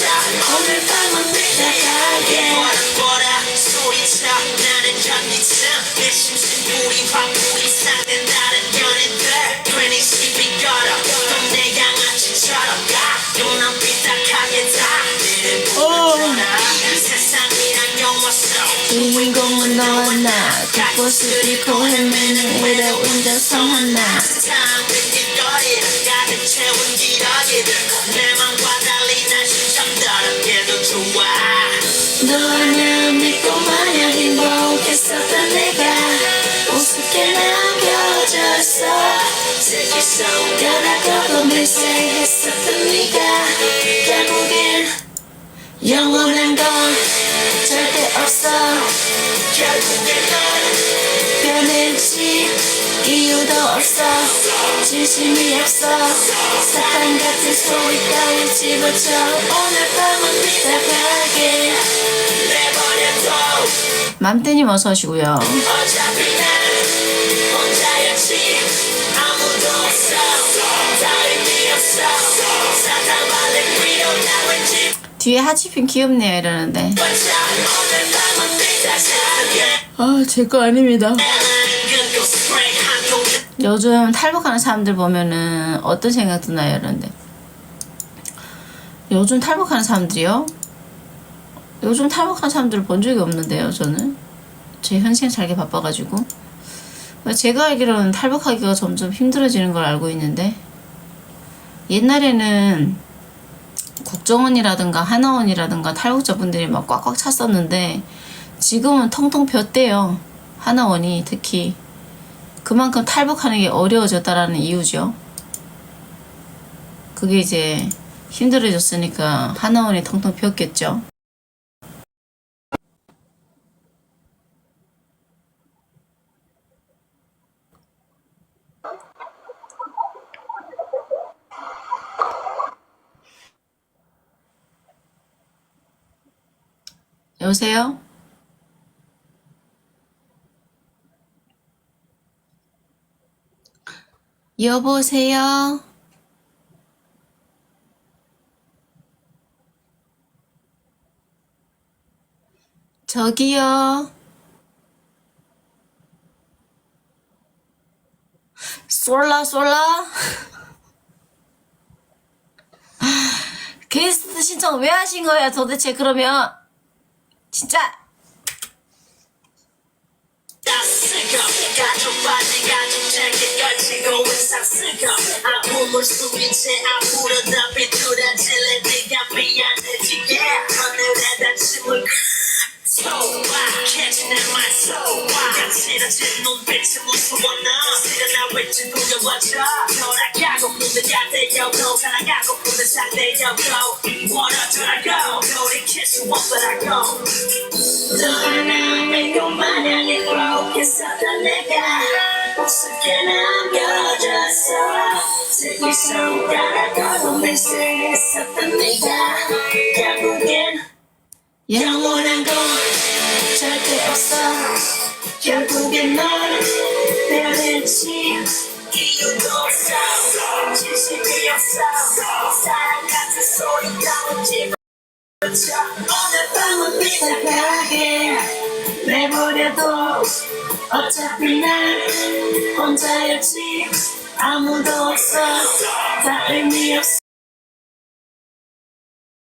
오늘 밤은 삐딱하게 뭐라 소리쳐 나는 전기차 내 심신 우리 화물이 상된 다른 연인들 괜히 시비 걸어 또내 양아치처럼 눈은 삐딱하게 다 니를 보여줘라 세상이란 영화 속 주인공은 너와 나 뒷모습 잃고 헤매는 외로운 저성 하나 너 하나 믿고 마냥 행복했었던 내가. 우습게 남겨졌어. 슬기 손가락으로 밀세했었던 네가. 결국엔 영원한 진심이 없어. 사탕 같은 소리 따위 집어쳐. 오늘 밤은 삐딱하게 내버려둬. 맘때님 어서 오시고요. 어차피 난 혼자였지. 아무도 없어. 다 의미 없어. 사탕 발레 위로 나 왠지 뒤에 하치핀 귀엽네요 이러는데. 반짝 오늘 밤은 삐딱하게. 아제거 아닙니다 요즘 탈북하는 사람들 보면은 어떤 생각 드나요? 이러는데. 요즘 탈북하는 사람들이요? 요즘 탈북하는 사람들을 본 적이 없는데요 저는. 제 현생 살기 바빠가지고. 제가 알기로는 탈북하기가 점점 힘들어지는 걸 알고 있는데 옛날에는 국정원이라든가 하나원이라든가 탈북자분들이 막 꽉꽉 찼었는데 지금은 텅텅 비었대요. 하나원이 특히 그만큼 탈북하는 게 어려워졌다라는 이유죠. 그게 이제 힘들어졌으니까 하나원이 텅텅 비었겠죠. 여보세요? 여보세요? 저기요? 쏠라 쏠라? 게스트 신청 왜 하신 거예요 도대체 그러면 진짜 쓰고 가족 바지 가족 재킷 걸치고 의상 쓰고 아픔을 숨긴 채 아무렇다 비뚤어질래 네가 미안해지게 하늘에다 침을 쏘아 캐치는 말 쏘아 간지러진 눈빛이 무서워 너 시련나 외치 두려워져 돌아가고 부대가 되어도 살아가고 부대 상대여도 멀어져라고 돌이킬 수 없더라고 너 하나 믿고 마냥 행복했었던 내가 우습게 남겨졌어 슬기 손가락으로 밀세했었던 네가 결국엔 영원한 건 절대 없어. 결국엔 넌 변했지 이유도 없어. 진심이 없어. 사랑 같은 소리 따윈지 오늘 밤은 삐딱하게 내버려둬. 어차피 난 혼자였지. 아무도 없어. 다 의미 없어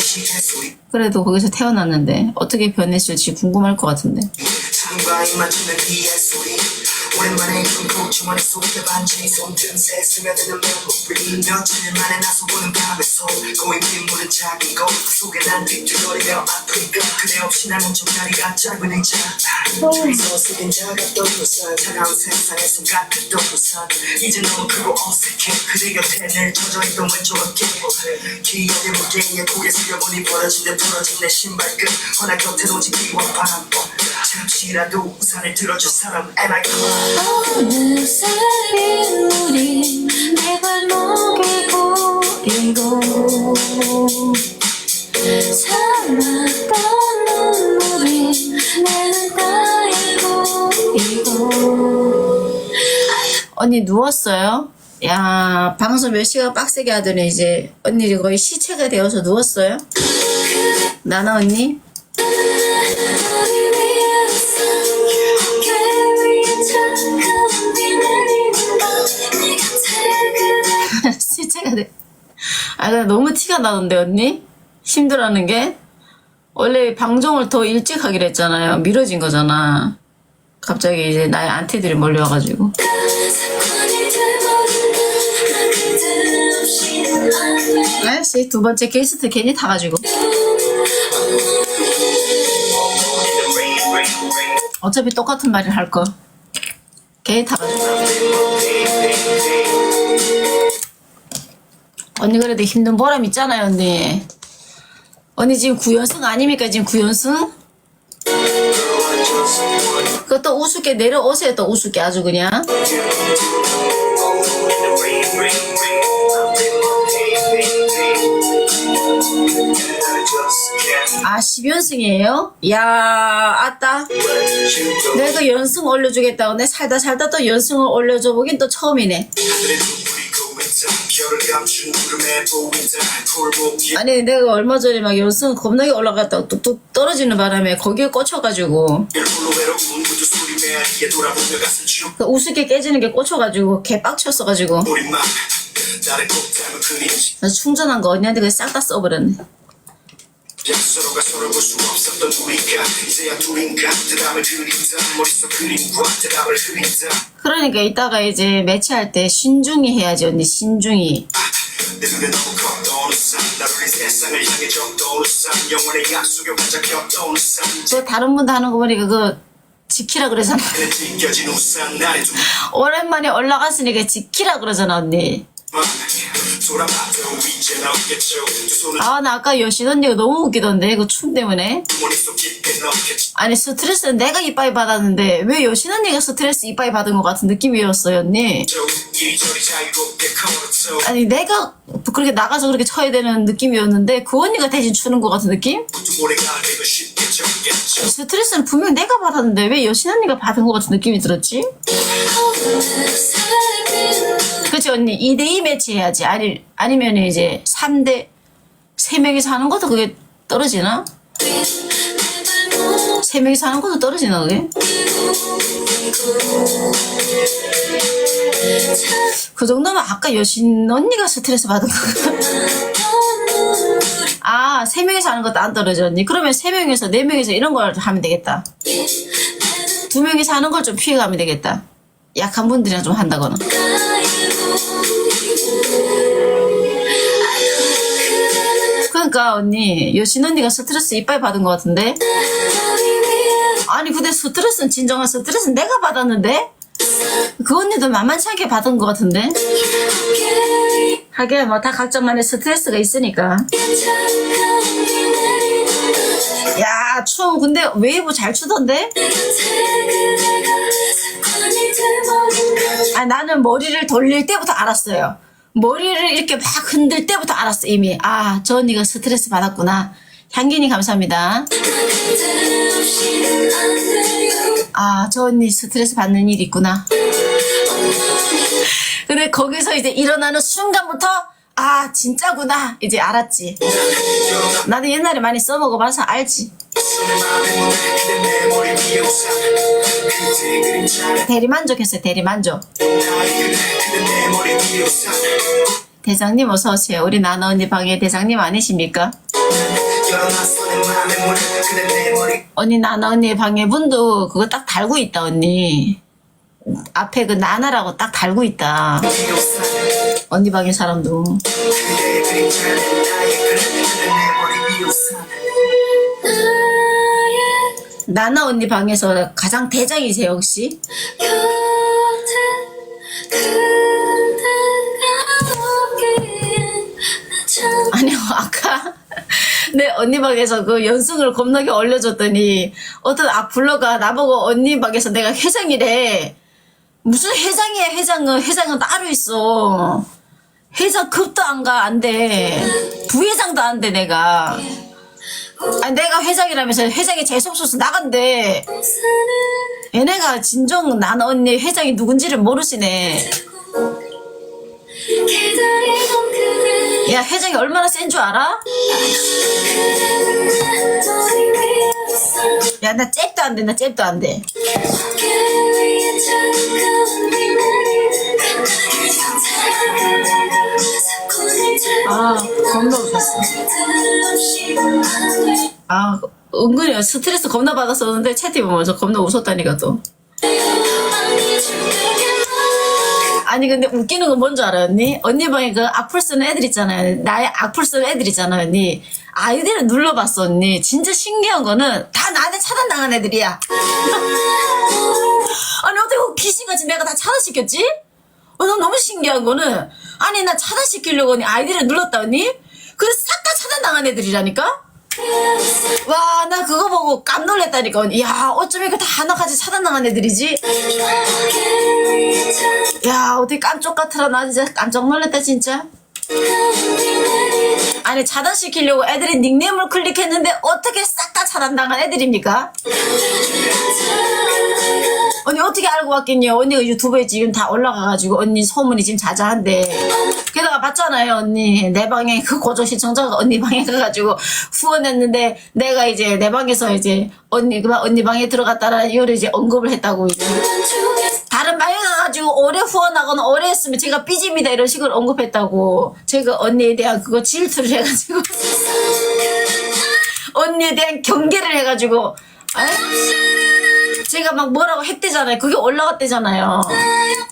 시간 소리 그래도 거기서 태어났는데 어떻게 변했을지 궁금할 것 같은데. 오랜만에 큰 주머니 속에 반지 손틈새 스며드는 메모리 며칠 만에 나서 보는 손 고인 빗물은 작은 곳 속에 난 아픈 것 그대 없이 나는 종다리가 짧은 의자 주위서 속인 작았던 우산 차가운 세상에 손 같았던 우산 이제 너무 크고 어색해. 그대 곁에 늘 젖어있던 왼쪽 어깨 기억의 무게에 고개 숙여보니 벌어진 듯 부러진 내 신발끈. 허나 곁에 오직 비와 바람뿐 잠시라도 우산을 들어줄 사람 Am I? 어느새 빗물이 내 발목에 고이고 참았던 눈물이 내 눈가에 고이고 언니 누웠어요? 야 방송 몇 시간 빡세게 하더니 이제 언니 거의 시체가 되어서 누웠어요? 나나 언니? 시체가 돼. 아 근데 너무 티가 나던데 언니? 힘들어하는 게? 원래 방송을 더 일찍 하기로 했잖아요. 미뤄진 거잖아. 갑자기 이제 나의 안티들이 몰려와가지고. 알았지 두 번째 게스트 괜히 타가지고. 어차피 똑같은 말을 할 거. 괜히 타가지고. 언니 그래도 힘든 보람 있잖아요 언니. 언니 지금 구연승 아닙니까 지금 구연승? 그것도 우습게 내려오세요 또 우습게 아주 그냥. 아 10연승이에요? 야 아따. 내가 연승 올려주겠다고 내 살다 살다 또 연승을 올려줘 보긴 또 처음이네. 아니 내가 얼마 전에 막 연승 겁나게 올라갔다가 뚝뚝 떨어지는 바람에 거기에 꽂혀가지고 그 우습게 깨지는 게 꽂혀가지고 개 빡쳤어가지고 그래서 충전한 거 언니한테 그냥 싹 다 써버렸네. 서로가 서로 볼 수 없었던 우리가 이제야 둘인가? 대답을 그린다. 머릿속 그림과 대답을 흐린다. 그러니까 이따가 이제 매치할 때 신중히 해야지 언니. 신중히. 내 눈에 너무 커 떠오르는 산. 나를 이 세상을 향해 적 떠오르는 산. 영원의 약속에 반짝여 떠오르는 산. 저 다른 분도 하는 거 보니까 그 지키라 그러잖아. 오랜만에 올라갔으니까 지키라 그러잖아 언니. 아 나 아까 여신 언니가 너무 웃기던데 그 춤 때문에. 아니 스트레스는 내가 이빠이 받았는데 왜 여신 언니가 스트레스 이빠이 받은 것 같은 느낌이었어요 언니. 아니 내가 그렇게 나가서 그렇게 쳐야 되는 느낌이었는데 그 언니가 대신 추는 것 같은 느낌? 스트레스는 분명 내가 받았는데 왜 여신 언니가 받은 것 같은 느낌이 들었지? 그치 언니 2대2 매치 해야지 아니, 아니면 이제 3대 3명이서 하는 것도 그게 떨어지나? 내 발목 3명이서 하는 것도 떨어지나 그게? 그 정도면 아까 여신 언니가 스트레스 받은 거같아 아, 세 명이서 하는 것도 안 떨어져, 언니. 그러면 세 명이서, 네 명이서 이런 걸 하면 되겠다. 두 명이서 하는 걸 좀 피해가면 되겠다. 약한 분들이랑 좀 한다거나. 그러니까, 언니, 여신 언니가 스트레스 이빨 받은 것 같은데? 아니, 근데 스트레스는, 진정한 스트레스는 내가 받았는데? 그 언니도 만만치 않게 받은 것 같은데? 하긴, 뭐, 다 각자만의 스트레스가 있으니까. 야, 춤, 근데 웨이브 잘 추던데? 아, 나는 머리를 돌릴 때부터 알았어요. 머리를 이렇게 막 흔들 때부터 알았어, 이미. 아, 저 언니가 스트레스 받았구나. 향기님 감사합니다. 아, 저 언니 스트레스 받는 일 있구나. 근데 거기서 이제 일어나는 순간부터, 아, 진짜구나. 이제 알았지. 나도 옛날에 많이 써먹어봐서 알지. 대리만족했어요, 대리만족. 대장님 어서 오세요. 우리 나나 언니 방에 대장님 아니십니까? 언니 나나 언니 방에 문도 그거 딱 달고 있다 언니. 앞에 그 나나라고 딱 달고 있다. 언니 방에 사람도. 나나 언니 방에서 가장 대장이세요 혹시? 아니요 아까 내 언니 방에서 그 연승을 겁나게 올려줬더니 어떤 악플러가 나보고 언니 방에서 내가 회장이래. 무슨 회장이야 회장은. 회장은 따로 있어. 회장 급도 안 가 안 돼. 부회장도 안 돼 내가 아니 내가 회장이라면서 회장이 재수없어서 나간대. 얘네가 진정 난 언니 회장이 누군지를 모르시네. 야 회장이 얼마나 센 줄 알아? 야 나 잽도 안돼 나 잽도 안돼. 아 겁나 웃겼어. 안돼 아 은근히 스트레스 겁나 받았었는데 채팅 보면 저 겁나 웃었다니까 또 아니 근데 웃기는 건뭔줄 알아요 언니? 언니 방에 그 악플 쓰는 애들 있잖아요 나의 악플 쓰는 애들 있잖아요 언니 아이디를 눌러봤어 언니 진짜 신기한 거는 다 나한테 차단당한 애들이야 아니 어떻게 그 귀신같이 내가 다 차단시켰지? 어, 난 너무 신기한 거는 아니 나 차단시키려고 언니 아이디를 눌렀다 언니? 그래서 싹다 차단당한 애들이라니까? 와 나 그거 보고 깜 놀랐다니까 언니 야 어쩜 이렇게 다 하나같이 차단당한 애들이지? 야 어떻게 깜짝 같으라 나 진짜 깜짝 놀랐다 진짜 아니 차단시키려고 애들이 닉네임을 클릭했는데 어떻게 싹 다 차단당한 애들입니까? 언니 어떻게 알고 왔겠냐? 언니가 유튜브에 지금 다 올라가가지고 언니 소문이 지금 자자한데. 게다가 봤잖아요 언니. 내 방에 그 고정 시청자가 언니 방에 가가지고 후원했는데 내가 이제 내 방에서 이제 언니 그만 언니 방에 들어갔다라는 이유로 이제 언급을 했다고 이제. 다른 방에 가가지고 오래 후원하거나 오래 했으면 제가 삐집니다. 이런 식으로 언급했다고. 제가 언니에 대한 그거 질투를 해가지고. 언니에 대한 경계를 해가지고. 에? 제가 막 뭐라고 했대잖아요. 그게 올라갔대잖아요.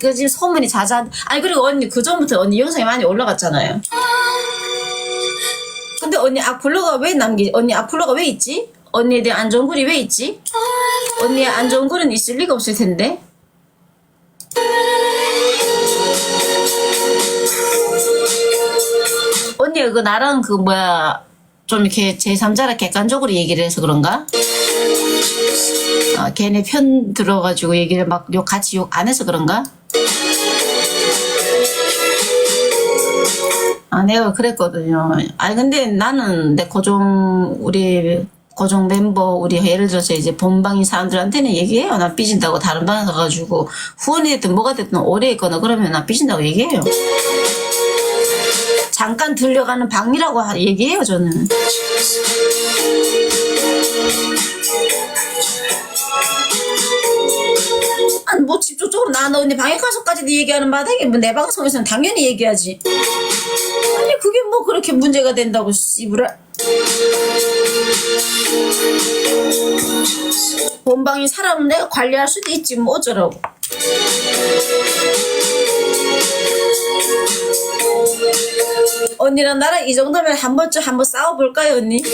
그 지금 소문이 자자 아니 그리고 언니 그 전부터 언니 영상이 많이 올라갔잖아요. 근데 언니 악플러가 왜 남기 언니 악플러가 왜 있지? 언니에 대한 안 좋은 글이 왜 있지? 언니의 안 좋은 글은 있을 리가 없을 텐데. 언니가 그 나랑 그 뭐야 좀 이렇게 제3자라 객관적으로 얘기를 해서 그런가? 아, 걔네 편 들어가지고 얘기를 막 욕 같이 욕 안 해서 그런가? 아 내가 그랬거든요. 아니 근데 나는 내 고정 우리 고정 멤버 우리 예를 들어서 이제 본방인 사람들한테는 얘기해요. 나 삐진다고 다른 방에 가가지고 후원이 됐든 뭐가 됐든 오래 있거나 그러면 나 삐진다고 얘기해요. 잠깐 들려가는 방이라고 하- 얘기해요 저는. 뭐 직접적으로 나나 언니 방에 가서까지도 얘기하는 마당에 뭐 내 방송에서는 당연히 얘기하지. 아니 그게 뭐 그렇게 문제가 된다고 씨부라. 본방인 사람은 내가 관리할 수도 있지 뭐 어쩌라고. 언니랑 나랑 이 정도면 한 번쯤 한번 싸워볼까요 언니?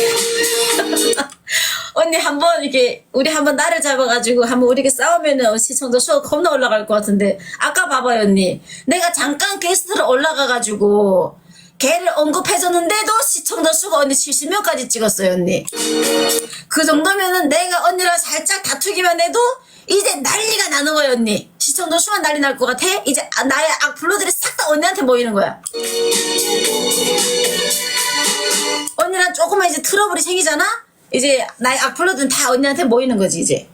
언니 한번 이렇게 우리 한번 나를 잡아가지고 한번 우리 이렇게 싸우면은 시청자 수가 겁나 올라갈 것 같은데 아까 봐봐요 언니. 내가 잠깐 게스트로 올라가가지고 걔를 언급해줬는데도 시청자 수가 언니 70명까지 찍었어요 언니. 그 정도면은 내가 언니랑 살짝 다투기만 해도 이제 난리가 나는 거예요 언니. 시청자 수만 난리 날 것 같아? 이제 아- 나의 악플러들이 싹 다 언니한테 모이는 거야. 언니랑 조금만 이제 트러블이 생기잖아? 이제 나의 악플러들은 다 언니한테 모이는 거지 이제.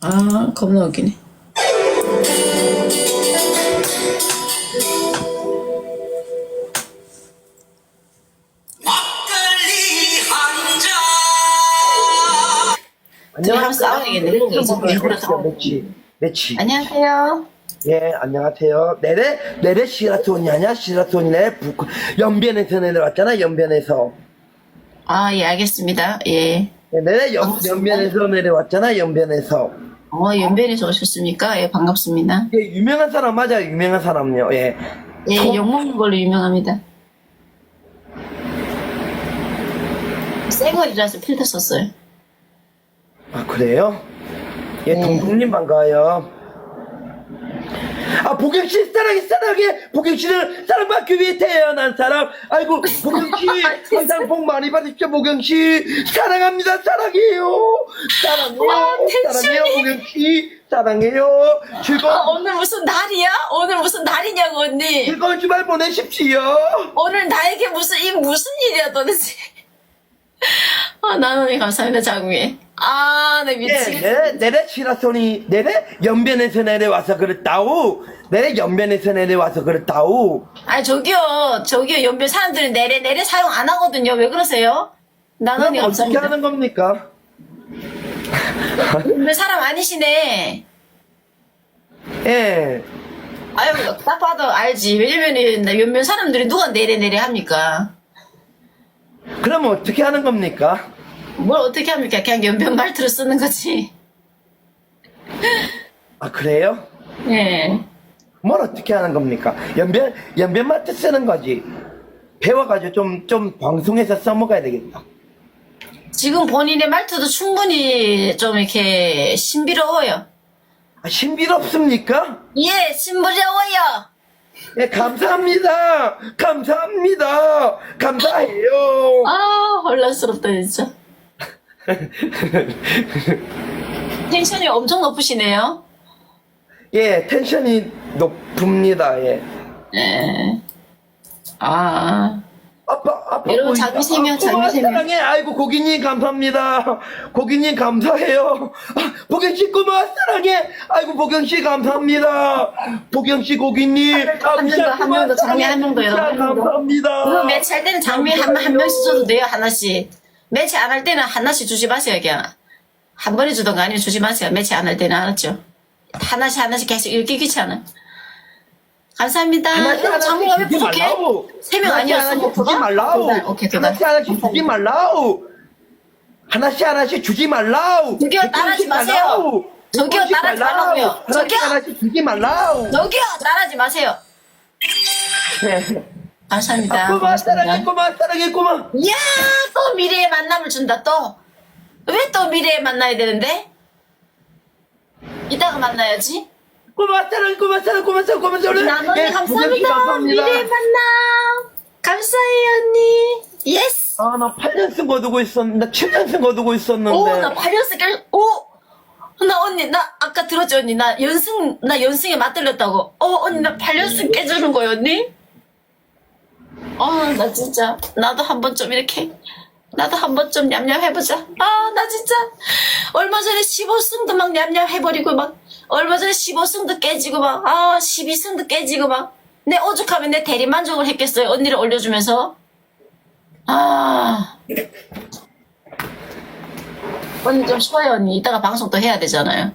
아 겁나 웃기네. 매치 매치. 안녕하세요. 예, 안녕하세요. 내래, 내래 시라톤이 아니야? 시라톤이네. 북, 연변에서 내려왔잖아, 연변에서. 아, 예, 알겠습니다. 예. 예, 내래 연, 연변에서 내려왔잖아, 연변에서. 어, 연변에서 오셨습니까? 예, 반갑습니다. 예, 유명한 사람 맞아요, 유명한 사람요, 예. 예, 저- 욕 먹는 걸로 유명합니다. 생얼이라서 필터 썼어요. 아, 그래요? 예, 네. 동동님 반가워요. 아, 보경씨 사랑해, 사랑해! 보경씨는 사랑받기 위해 태어난 사람. 아이고, 보경씨, 항상 복 많이 받으십시오, 보경씨. 사랑합니다, 사랑해요. 사랑해요, 아. 사랑해요, 보경씨. 사랑해요. 아, 즐거운, 오늘 무슨 날이야? 오늘 무슨 날이냐고, 언니. 즐거운 주말 보내십시오. 오늘 나에게 무슨, 이 무슨 일이야, 도대체. 아, 나는 감사합니다, 장미. 아, 나 예, 미치겠어. 내, 내래 시라소니, 내래 연변에서 내려와서 그랬다우. 내래 연변에서 내려와서 그랬다우. 아니, 저기요, 저기요, 연변 사람들은 내래, 내래 사용 안 하거든요. 왜 그러세요? 나는 그럼 어떻게 감사합니다. 하는 겁니까? 연변 사람 아니시네. 예. 아유, 딱 봐도 알지. 왜냐면은, 나 연변 사람들이 누가 내래, 내래 합니까? 그럼 어떻게 하는 겁니까? 뭘 어떻게 합니까? 그냥 연변 말투로 쓰는 거지. 아, 그래요? 예. 뭘 어떻게 하는 겁니까? 연변, 연변 마트 쓰는 거지. 배워가지고 좀, 좀 방송에서 써먹어야 되겠다. 지금 본인의 말투도 충분히 좀 이렇게 신비로워요. 아, 신비롭습니까? 예, 신비로워요. 예, 감사합니다. 감사합니다. 감사해요. 아, 혼란스럽다, 진짜. 텐션이 엄청 높으시네요. 예, 텐션이 높습니다. 예. 예. 아, 아빠, 아빠. 여러분, 보인다. 장미세명, 아, 고마워, 장미세명. 사랑해. 아이고, 고객님, 감사합니다. 고객님, 감사해요. 아, 보경씨, 고마워, 사랑해. 아이고, 보경씨, 감사합니다. 보경씨, 고객님. 아, 한명 더, 한 명 더, 장미 한 명 더 여러분, 한 명 더. 감사합니다. 그거 매치 할 때는 장미 한, 한 명씩 줘도 돼요, 하나씩. 매치 안 할 때는 하나씩 주지 마세요, 그냥. 한 번에 주던가 아니면 주지 마세요. 매치 안 할 때는 알았죠? 하나씩 하나씩 계속 읽기 귀찮아. 감사합니다. 장미가 왜 부족해? 세 명 아니었어? 하나씩 뭐 주지. 두 달. 오케이, 달. 하나씩 하나씩 주지 말라고. 하나씩 하나씩 주지 말라고. 저기요, 따라하지 마세요. 저기요, 따라하지 말라고요. 저기요. 하나씩 주지 말라고. 저기요! 따라하지 마세요. 감사합니다. 고마워, 사랑해, 고맙습니다. 고마워, 사랑해, 고마워. 이야, 또 미래의 만남을 준다, 또. 왜 또 미래에 만나야 되는데? 이따가 만나야지. 고마워, 사랑해, 고마워, 사랑해. 나눠니 예, 감사합니다. 미래의 만남. 감사해요, 언니. 예스. 아, 나 8년 쓴 거 두고 있었는데, 7년 쓴 거 두고 있었는데. 오, 나 발연스 깰, 오! 나 언니, 나 아까 들었지, 언니? 나 연승, 나 연승에 맞들렸다고. 어, 언니, 나 발연스 깨주는 거야, 언니? 아, 나 진짜, 나도 한 번 좀 이렇게, 나도 한 번 좀 냠냠 해보자. 아, 나 진짜, 얼마 전에 15승도 막 냠냠 해버리고, 막, 얼마 전에 15승도 깨지고, 막, 아, 12승도 깨지고, 막, 내 오죽하면 내 대리 만족을 했겠어요, 언니를 올려주면서. 아. 언니 좀 쉬어요, 언니. 이따가 방송 또 해야 되잖아요.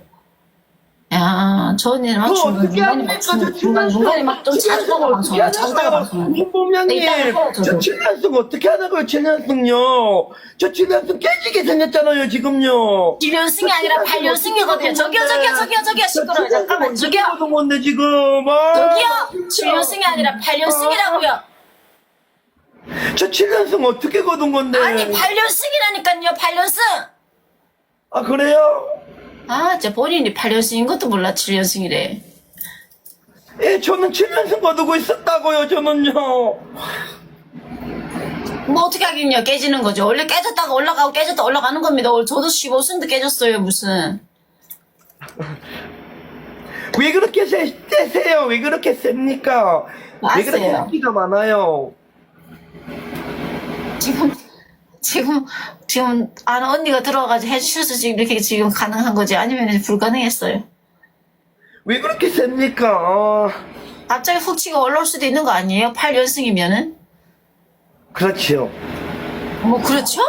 야, 저 언니는 막 그거 중간, 어떻게 중간에 합니까? 막, 저 중- 중간, 중간에 막좀 자주 따가 방송하고, 자주 따가 방송하고. 김범양님, 이따가 해요, 저 저도. 7년승 어떻게 하냐고요, 7년승요. 저 7년승 깨지게 생겼잖아요, 지금요. 1년승이 아니라 8년승이거든요. 저기요, 저기요, 저기요, 저기요. 시끄러워요. 잠깐만, 저기요. 어떤 건데, 지금. 아, 저기요! 7년승이 아니라 8년승이라고요. 저 7년승 어떻게 거둔 건데? 아니, 8년승이라니까요, 8년승! 아, 그래요? 아, 진짜 본인이 8년승인 것도 몰라, 7년승이래. 예, 저는 7년승 거두고 있었다고요, 저는요. 뭐 어떻게 하긴요, 깨지는 거죠. 원래 깨졌다가 올라가고 깨졌다 올라가는 겁니다. 오늘 저도 15승도 깨졌어요, 무슨. 왜 그렇게 세, 세세요? 왜 그렇게 셉니까? 왜 그렇게. 인기가 많아요? 지금, 지금, 지금, 아는 언니가 들어와가지고 해주셔서 지금 이렇게 지금 가능한 거지. 아니면 불가능했어요. 왜 그렇게 셉니까? 아, 갑자기 훅 치고 올라올 수도 있는 거 아니에요? 8연승이면은? 그렇지요. 뭐, 그렇죠?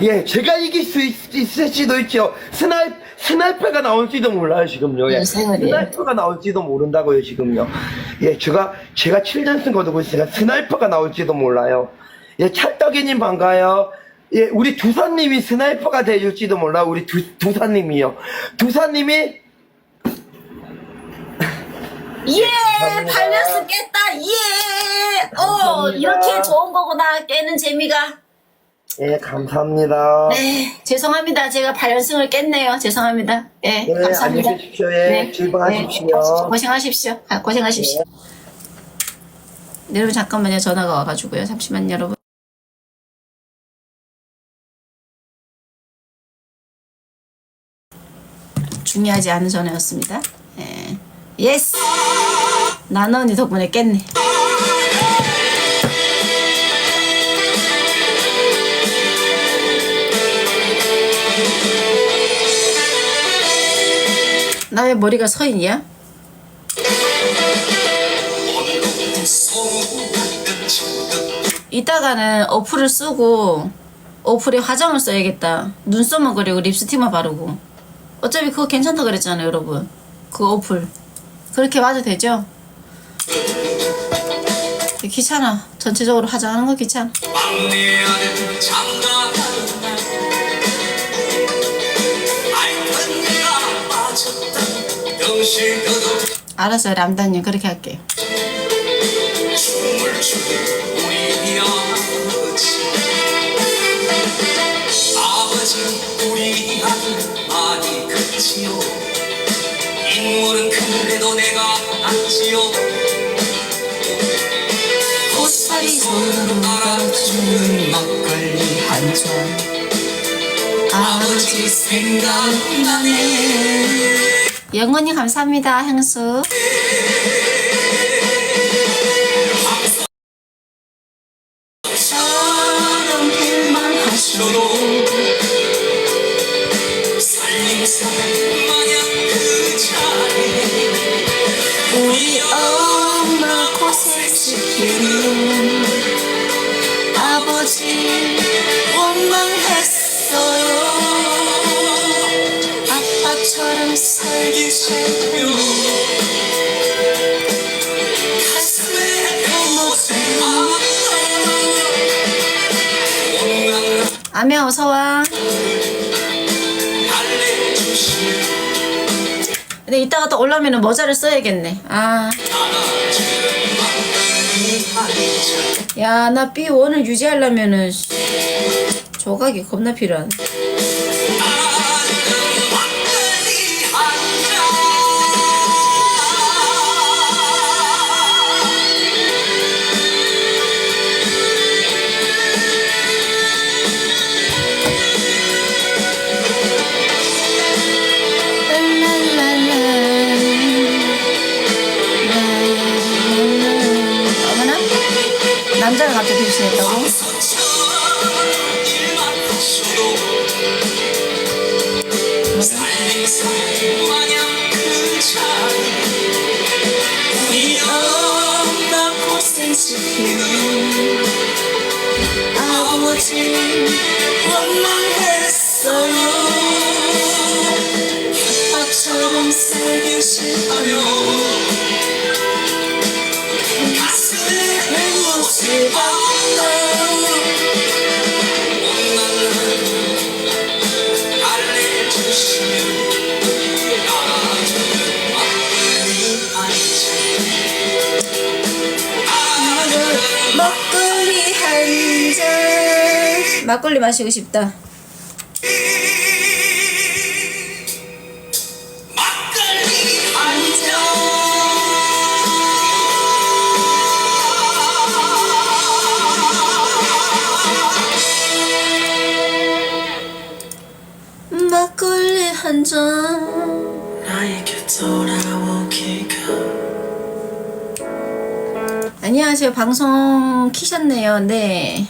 예, 제가 이길 수 있, 있을지도 있죠. 스나이, 스나이퍼가 나올지도 몰라요, 지금요. 예. 예. 스나이퍼가 나올지도 모른다고요, 지금요. 예, 제가, 제가 7전승 거두고 있으니까 스나이퍼가 나올지도 몰라요. 예, 찰떡이님 반가요. 예, 우리 두사님이 스나이퍼가 돼줄지도 몰라, 우리 두, 두사님이요. 두사님이, 예! 발명수 깼다! 예! 어, 감사합니다. 이렇게 좋은 거구나, 깨는 재미가. 예, 감사합니다. 네, 죄송합니다. 제가 발연승을 깼네요. 죄송합니다. 네, 네, 감사합니다. 안녕히 계십시오. 예, 즐거하십시오. 네, 고생하십시오. 아, 고생하십시오. 네, 여러분 잠깐만요. 전화가 와가지고요. 잠시만요, 여러분. 중요하지 않은 전화였습니다. 예. 예스! 나는 언니 덕분에 깼네. 나 왜 머리가 서 있냐? 이따가는 어플을 쓰고 어플에 화장을 써야겠다. 눈썹만 그리고 립스틱만 바르고. 어차피 그거 괜찮다 그랬잖아요, 여러분. 그 어플. 그렇게 봐도 되죠? 귀찮아. 전체적으로 화장하는 거 귀찮아. 알았어요, 람단님. 그렇게 할게요. 아버지 우리 인물은 큰데도 내가 낫지요. 꽃살이 손으로 따라주는 막걸리 한잔. 아버지 생각나네. 영원히 감사합니다, 향수. 아메 어서 와. 근데 이따가 또 올라오면 모자를 써야겠네. 아. 야, 나 B1을 유지하려면은 씨, 조각이 겁나 필요한. 막걸리 마시고 싶다. 막걸리 한잔 한 잔. 나에게 돌아오기가 안녕하세요. 방송 키셨네요. 네.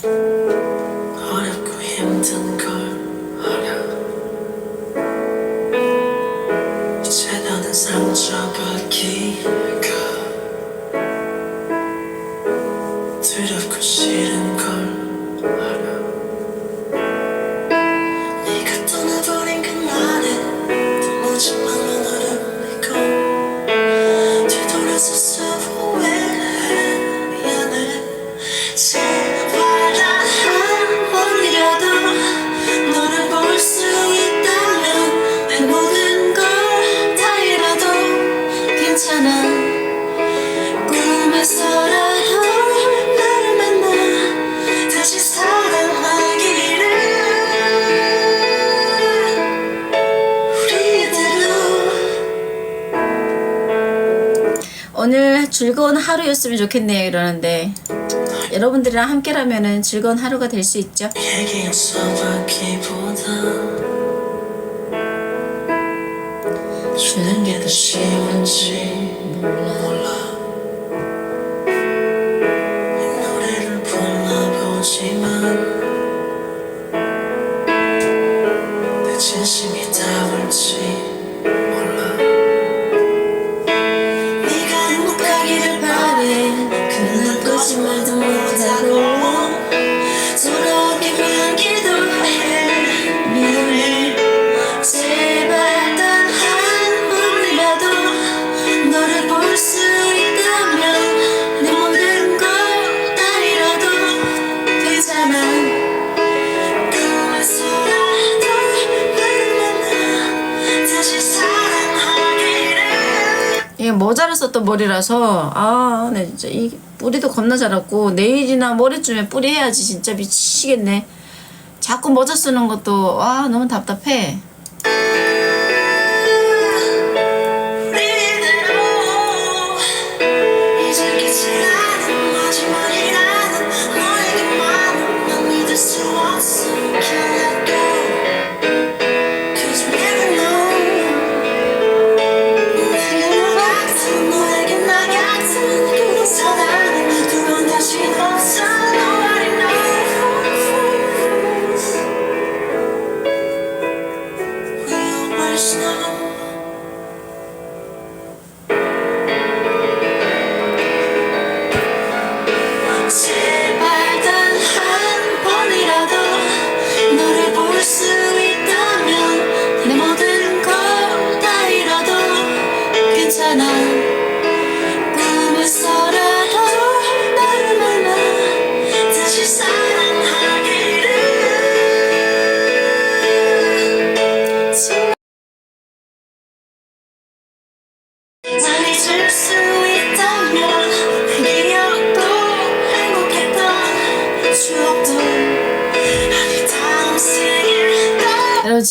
즐거운 하루였으면 좋겠네요 이러는데 여러분들이랑 함께라면은 즐거운 하루가 될 수 있죠. 주는 게더 쉬운지 몰라 이 노래를 불러보지만 썼던 머리라서 아, 네 진짜 이 뿌리도 겁나 자랐고 내일이나 모레쯤에 뿌리 해야지 진짜 미치겠네. 자꾸 모자 쓰는 것도 와 너무 답답해.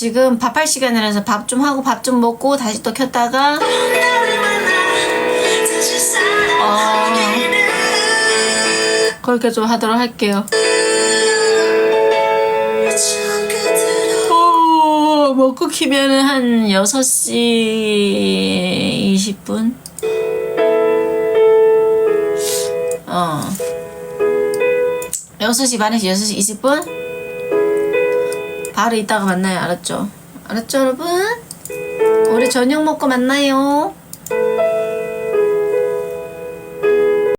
지금 밥할 시간이라서 밥 좀 하고 밥 좀 먹고 다시 또 켰다가 사랑하기를 그렇게 좀 하도록 할게요. 먹고 키면은 한 6시 20분? 어. 6시 반에서 6시 20분? 바로 이따가 만나요. 알았죠? 알았죠, 여러분? 우리 저녁 먹고 만나요.